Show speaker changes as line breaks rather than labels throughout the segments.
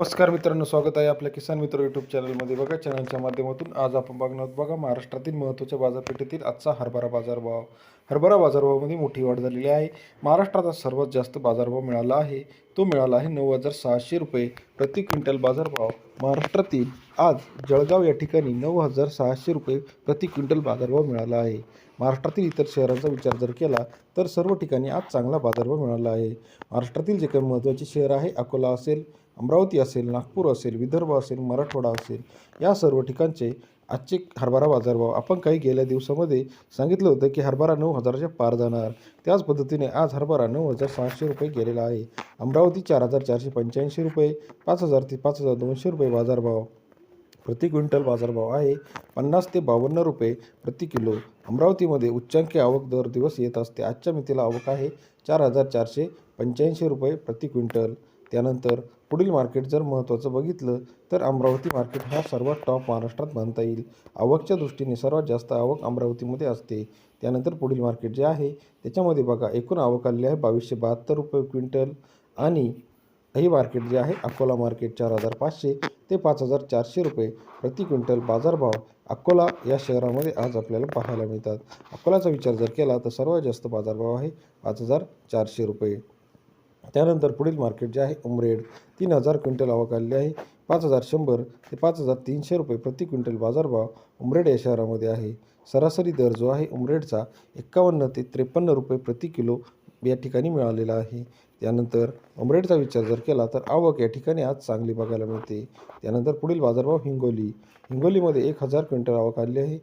नमस्कार मित्रांनो स्वागत आहे आपल्या किसान मित्र यूट्यूब चॅनलमध्ये बघा चॅनलच्या माध्यमातून आज आपण बघणार बघा महाराष्ट्रातील महत्त्वाच्या बाजारपेठेतील आजचा हरभरा बाजारभाव. हरभरा बाजारभावामध्ये मोठी वाढ झालेली आहे. महाराष्ट्रात आज सर्वात जास्त बाजारभाव मिळाला आहे. तो मिळाला आहे नऊ हजार सहाशे रुपये. प्रति क्विंटल बाजारभाव महाराष्ट्रातील आज जळगाव या ठिकाणी नऊ हजार सहाशे रुपये प्रति क्विंटल बाजारभाव मिळाला आहे. महाराष्ट्रातील इतर शहरांचा विचार जर केला तर सर्व ठिकाणी आज चांगला बाजारभाव मिळाला आहे. महाराष्ट्रातील जे काही महत्त्वाचे शहर आहे अकोला असेल अमरावती असेल नागपूर असेल विदर्भ असेल मराठवाडा असेल या सर्व ठिकाणचे आजचे हरभरा बाजारभाव. आपण काही गेल्या दिवसामध्ये सांगितलं होतं की हरभरा नऊ हजाराच्या पार जाणार. त्याच पद्धतीने आज हरभरा नऊ हजार सहाशे रुपये गेलेला आहे. अमरावती चार हजार चारशे पंच्याऐंशी रुपये पाच हजार ते पाच हजार दोनशे रुपये बाजारभाव. प्रति क्विंटल बाजारभाव आहे पन्नास ते बावन्न रुपये प्रति किलो. अमरावतीमध्ये उच्चांकी आवक दर दिवस येत असते. आजच्या मितीला आवक आहे चार हजार चारशे पंच्याऐंशी रुपये प्रति क्विंटल. त्यानंतर पुढील मार्केट जर महत्त्वाचं बघितलं तर अमरावती मार्केट हा सर्वात टॉप महाराष्ट्रात मानता येईल. आवकच्या दृष्टीने सर्वात जास्त आवक अमरावतीमध्ये असते. त्यानंतर पुढील मार्केट जे आहे त्याच्यामध्ये बघा एकूण आवक आलेली आहे बावीसशे बहात्तर रुपये क्विंटल आणि ही मार्केट जे आहे अकोला मार्केट चार हजार पाचशे ते पाच हजार चारशे रुपये प्रति क्विंटल बाजारभाव अकोला या शहरामध्ये आज आपल्याला पाहायला मिळतात. अकोलाचा विचार जर केला तर सर्वात जास्त बाजारभाव आहे पाच हजार चारशे रुपये. त्यानंतर पुढील मार्केट जे आहे उमरेड तीन हजार क्विंटल आवक आलेली आहे. पाच हजार शंभर ते पाच हजार तीनशे रुपये प्रति क्विंटल बाजारभाव उमरेड या शहरामध्ये आहे. सरासरी दर जो आहे उमरेडचा एक्कावन्न ते त्रेपन्न रुपये प्रति किलो या ठिकाणी मिळालेला आहे. त्यानंतर उमरेडचा विचार जर केला तर आवक या ठिकाणी आज चांगली बघायला मिळते. त्यानंतर पुढील बाजारभाव हिंगोली. हिंगोलीमध्ये एक हजार क्विंटल आवक आली आहे.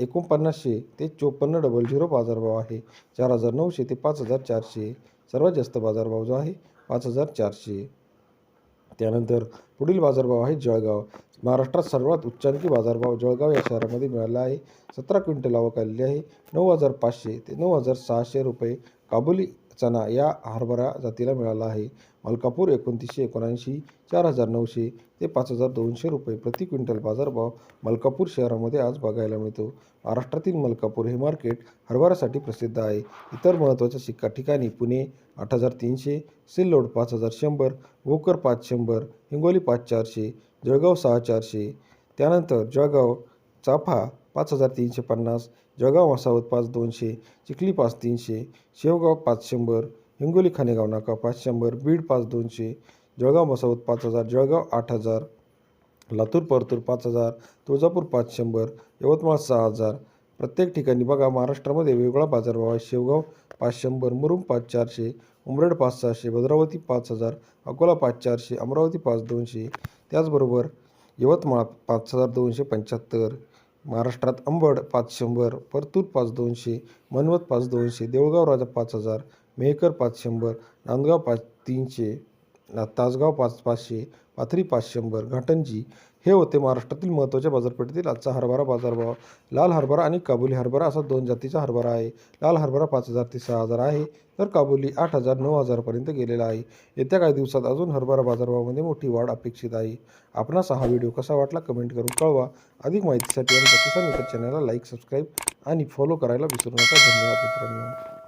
एकोणपन्नासशे ते चोपन्न डबल झिरो बाजारभाव आहे. चार हजार नऊशे ते पाच हजार चारशे. सर्वात जास्त बाजारभाव जो आहे पाच हजार चारशे. त्यानंतर पुढील बाजारभाव आहे जळगाव. महाराष्ट्रात सर्वात उच्चांकी बाजारभाव जळगाव या शहरामध्ये मिळाला आहे. सतरा क्विंटल आवक आलेली आहे. नऊ हजार पाचशे ते नऊ हजार सहाशे रुपये काबुली चना या हरभरा जातीला मिळाला आहे. मलकापूर एकोणतीसशे एकोणऐंशी चार हजार नऊशे ते पाच हजार दोनशे रुपये प्रति क्विंटल बाजारभाव मलकापूर शहरामध्ये आज बघायला मिळतो. महाराष्ट्रातील मलकापूर हे मार्केट हरभऱ्यासाठी प्रसिद्ध आहे. इतर महत्त्वाच्या शिक्का ठिकाणी पुणे आठ हजार तीनशे सिल्लोड पाच हजार शंभर भोकर पाच शंभर हिंगोली पाच चारशे जळगाव सहा चारशे त्यानंतर जळगाव चाफा पाच हजार तीनशे पन्नास जळगाव मसावत पाच दोनशे चिखली पाच तीनशे शेवगाव पाच शंभर हिंगोली खानेगाव नाका पाच शंभर बीड पाच दोनशे जळगाव मसावत पाच हजार जळगाव आठ हजार लातूर परतूर पाच हजार तुळजापूर पाच शंभर यवतमाळ सहा हजार. प्रत्येक ठिकाणी बघा महाराष्ट्रामध्ये वेगवेगळा बाजारभाव आहे. शेवगाव पाच शंभर मुरुम पाच चारशे उमरेड पाच सहाशे भद्रावती पाच हजार अकोला पाच चारशे अमरावती पाच दोनशे. त्याचबरोबर यवतमाळ पाच हजार दोनशे पंच्याहत्तर महाराष्ट्रात अंबड पाच शंभर परतूर पाच दोनशे मनवत पाच दोनशे देऊळगाव राजा पाच हजार मेहकर पाच शंभर नांदगाव पाच तीनशे तासगाव पाच पाचशे पाथरी पाच शंभर घाटंजी हे होते महाराष्ट्रातील महत्त्वाच्या बाजारपेठेतील आजचा हरभरा बाजारभाव. लाल हरभरा आणि काबुली हरभरा असा दोन जातीचा हरभरा आहे. लाल हरभरा पाच हजार ते सहा हजार आहे तर काबुली आठ हजार नऊ हजारपर्यंत गेलेला आहे. येत्या काही दिवसात अजून हरभरा बाजारभावामध्ये मोठी वाढ अपेक्षित आहे. आपणास हा व्हिडिओ कसा वाटला कमेंट करून कळवा. अधिक माहितीसाठी आणि किसान मित्र चॅनलला लाईक सबस्क्राईब आणि फॉलो करायला विसरू नका. धन्यवाद मित्रांनो.